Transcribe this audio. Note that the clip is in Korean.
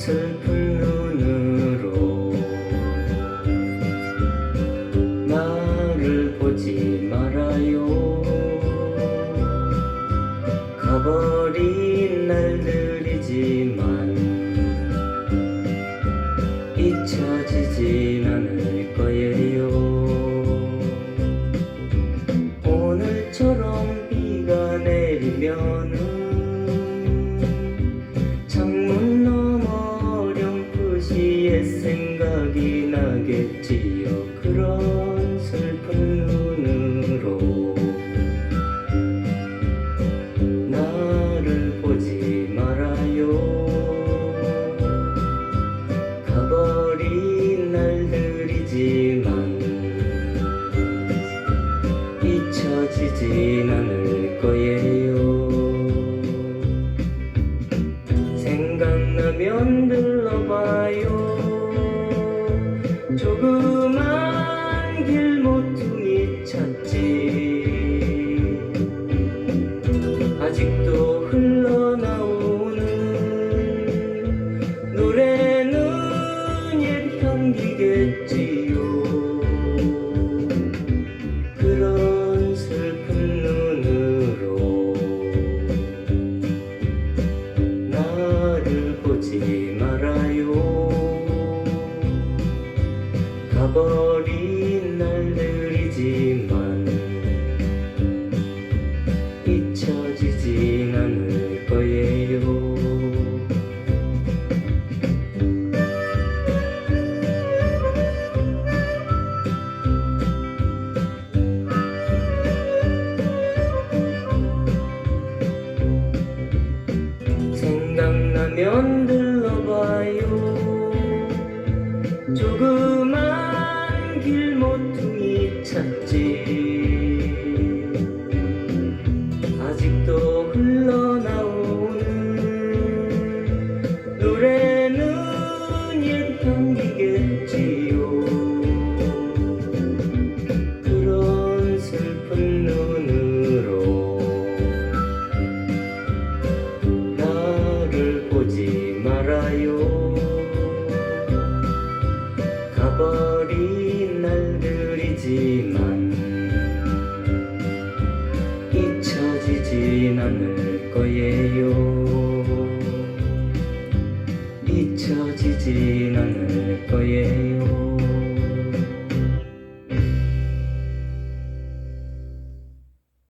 슬픈 눈으로 나를 보지 말아요. 가버린 날들이지만 잊혀지진 않을 거예요. 생각나면 들러봐요. 조그만 길 모퉁이 찾지 보지 말아요. 가버린 날들이지만 잊혀지진 않을 거예요. 생각나면 들러봐요 조금 지나을 거예